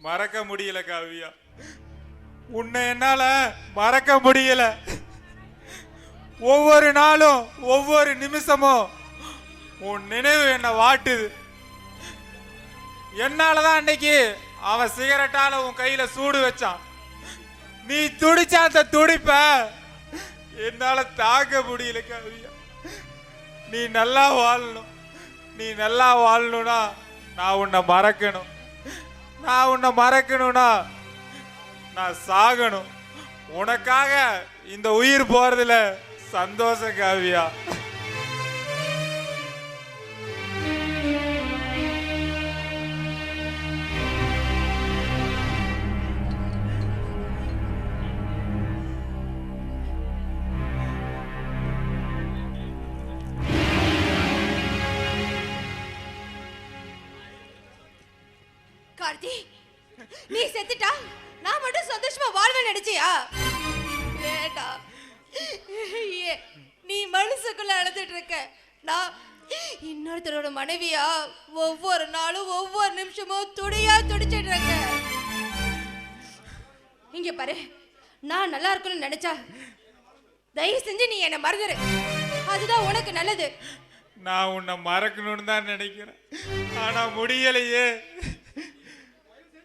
மறக்க முடியல காவியா. உன்னை என்னால மறக்க முடியல. ஒவ்வொரு நாளும் ஒவ்வொரு நிமிஷமும் உன் நினைவு என்னை வாட்டுது. என்னாலதான் அன்னைக்கு அவன் சிகரெட்டால உன் கையில சூடு வச்சான். நீ துடிச்ச அந்த துடிப்ப என்னால தாக்க முடியல காவியா. நீ நல்லா வாழணும். நீ நல்லா வாழணும்னா நான் உன்னை மறக்கணும். நான் உன்னை மறக்கணும்னா நான் சாகணும். உனக்காக இந்த உயிர் போறதுல சந்தோஷம் காவியா. நீ செத்துட்டா? நான் மட்டும் சந்தோஷமா வாழ்வேன் நடிச்சியா? ஏடா ஏ நீ மனசுக்குள்ள அழுதுட்டு இருக்க. நான் இன்னொருத்தரோட மனைவியா ஒவ்வொரு நாளும் ஒவ்வொரு நிமிஷமும் துடியா துடிச்சிட்டு இருக்க. இங்க பாரு நான் நல்லா இருக்கணும்னு நினைச்சா தயவு செஞ்சு நீ என்னை மறந்துரு. அதுதான் உனக்கு நல்லது. நான் உன்னை மறக்கணும்னு தான் நினைக்கிறேன். ஆனா முடியலையே.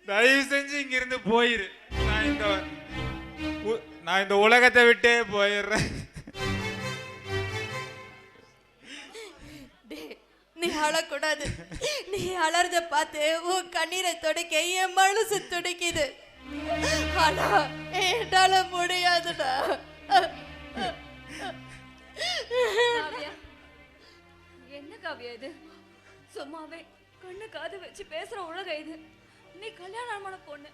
தயவு செஞ்சு இங்கிருந்து போயிரு. நான் இந்த நான் இந்த உலகத்தை விட்டே போயிடுறேன். நீ அழக்கூடாது. நீ அலறத பார்த்து உன் கண்ணீரை துடைக்க என் மனசு துடிக்குது. ஆனா என்னால முடியாதுடா. என்ன காவியா இது? சும்மாவே கண்ணு காது வச்சு பேசுற உலகம் இது. நீ கல்யாணமான பொண்ணு.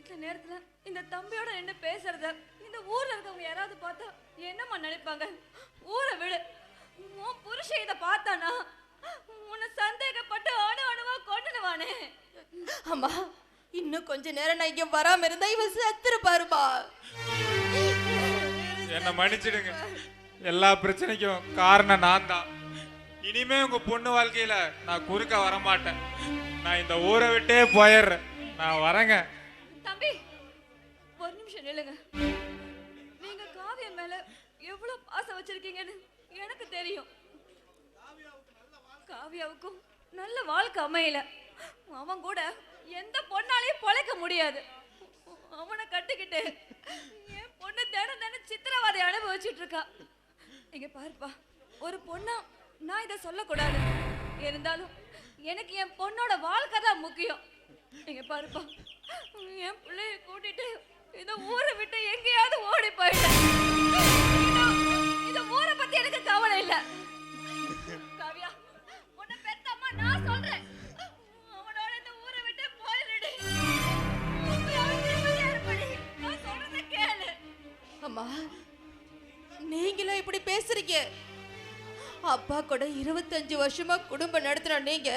இந்த நேரத்துல இந்த தம்பியோட என்ன பேசுறத இந்த ஊர்ல இருக்கவங்க யாராவது பார்த்தா என்னம்மா நினைப்பாங்க? ஊரை விடு. உன் புருஷன் இதை பார்த்தானா? உன்னை சந்தேகப்பட்டு அணு அணுவா கொண்டுடுவானே அம்மா இன்னும் கொஞ்ச நேரம் நான் இங்க வராம இருந்தா இவன் செத்துரு பாருமா என்னை மன்னிச்சிடுங்க. எல்லா பிரச்சனைக்கும் காரணம் நான் தான் இனிமே உங்க பொண்ணு வாழ்க்கையில நான் குறுக்க வரமாட்டேன். நான் இந்த ஊரை விட்டே போயிடுறேன். நான் வரேங்க. தம்பி ஒரு நிமிஷம் நில்லுங்க. நீங்க காவியம் மேல எவ்வளவு பாசம் வச்சிருக்கீங்கன்னு எனக்கு தெரியும். காவியாவுக்கும் நல்ல வாழ்க்கை அமையல. அவன் கூட எந்த பொண்ணாலையும் பொழைக்க முடியாது. அவனை கட்டிக்கிட்டு என் பொண்ணு தினம் தினம் சித்திரவதை அனுபவிச்சுட்டு இருக்கா. இங்க பாருப்பா ஒரு பொண்ணா நான் இதை சொல்லக்கூடாது. இருந்தாலும் எனக்கு என் பொண்ணோட வாழ்க்கை தான் முக்கியம். நீங்க பாருப்பா. என் பிள்ளைய கூட்டிட்டு இந்த ஊரை விட்டு எங்கேயாவது ஓடி போயிட்டேன். இந்த- ஊரை பத்தி எனக்கு கவலை இல்ல. காவியா உன்னை பெத்த அம்மா நான் சொல்றேன். அவனோட இந்த ஊரை விட்டு போயிடுடி. கேளு. அம்மா நீங்களும் இப்படி பேசுறீங்க. அப்பா கூட இருபத்தஞ்சு வருஷமா குடும்பம் நடத்துற நீங்க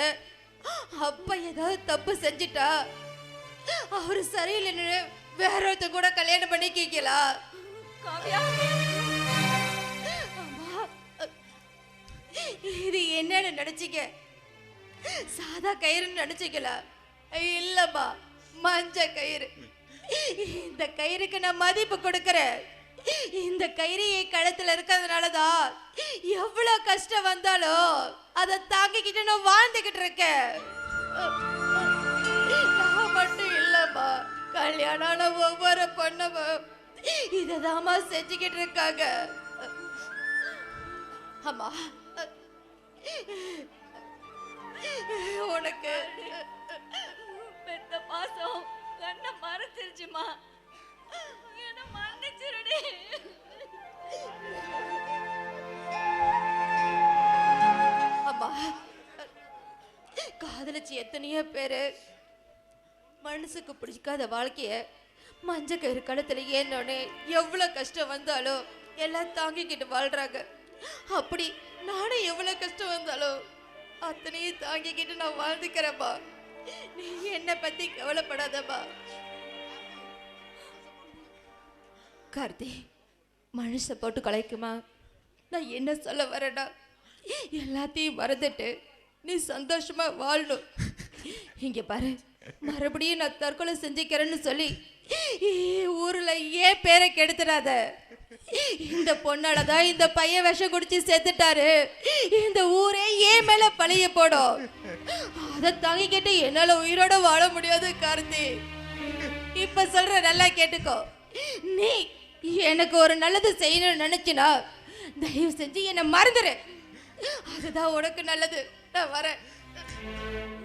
அப்பா ஏதாவது தப்பு செஞ்சிட்டா அவரு சரியில்லைன்னு வேற ஒருத்த கூட கல்யாணம் காவியா. அம்மா இது என்னன்னு நினைச்சீங்க? சாதா கயிறுன்னு நினைச்சீங்களா? இல்லம்மா மஞ்ச கயிறு. இந்த கயிறுக்கு நான் மதிப்பு கொடுக்கறேன். இந்த கயிறு என் கழுத்துல இருக்கிறதுனால தான் எவ்வளவு கஷ்டம் வந்தாலும் அதை தாங்கிக்கிட்டு நான் வாழ்ந்துகிட்டு இருக்கேன். நான் மட்டும் இல்லம்மா. கல்யாணம் ஆன ஒவ்வொரு பொண்ணும் இததாம்மா செஞ்சுக்கிட்டு இருக்காங்க. அம்மா உனக்கு பெத்த பாசம் கண்ணை மறைச்சிருச்சுமா மன்னிச்சிருடி அம்மா காதலிச்சு எத்தனையோ பேரு. மனசுக்கு பிடிக்காத வாழ்க்கைய மஞ்ச கயிறு கழுத்துல ஏன்னோடனே எவ்வளவு கஷ்டம் வந்தாலும் எல்லாம் தாங்கிக்கிட்டு வாழ்றாங்க. அப்படி நானும் எவ்வளவு கஷ்டம் வந்தாலும் அத்தனையும் தாங்கிக்கிட்டு நான் வாழ்ந்துக்கிறேன்ப்பா நீ என்னை பத்தி கவலைப்படாதப்பா கார்த்தி மனுஷ போட்டு கலைக்குமா? நான் என்ன சொல்ல வரேன்னா எல்லாத்தையும் மறந்துட்டு நீ சந்தோஷமா வாழணும். இங்க பாரு மறுபடியும் நான் தற்கொலை செஞ்சுக்கிறேன்னு சொல்லி ஊர்ல ஏன் பேரை கெடுத்துடாத இந்த பொண்ணால தான் இந்த பையன் விஷம் குடிச்சு செத்துட்டாரு. இந்த ஊரே ஏன் மேல பழைய போடும். அதை தாங்கிக்கிட்டு என்னால உயிரோட வாழ முடியாது கார்த்தி. இப்ப சொல்ற நல்லா கேட்டுக்கோ. நீ எனக்கு ஒரு நல்லது செய்யணும்னு நினைச்சினா தயவு செஞ்சு என்னை மறந்துடு அதுதான் உனக்கு நல்லது. நான் வரேன்.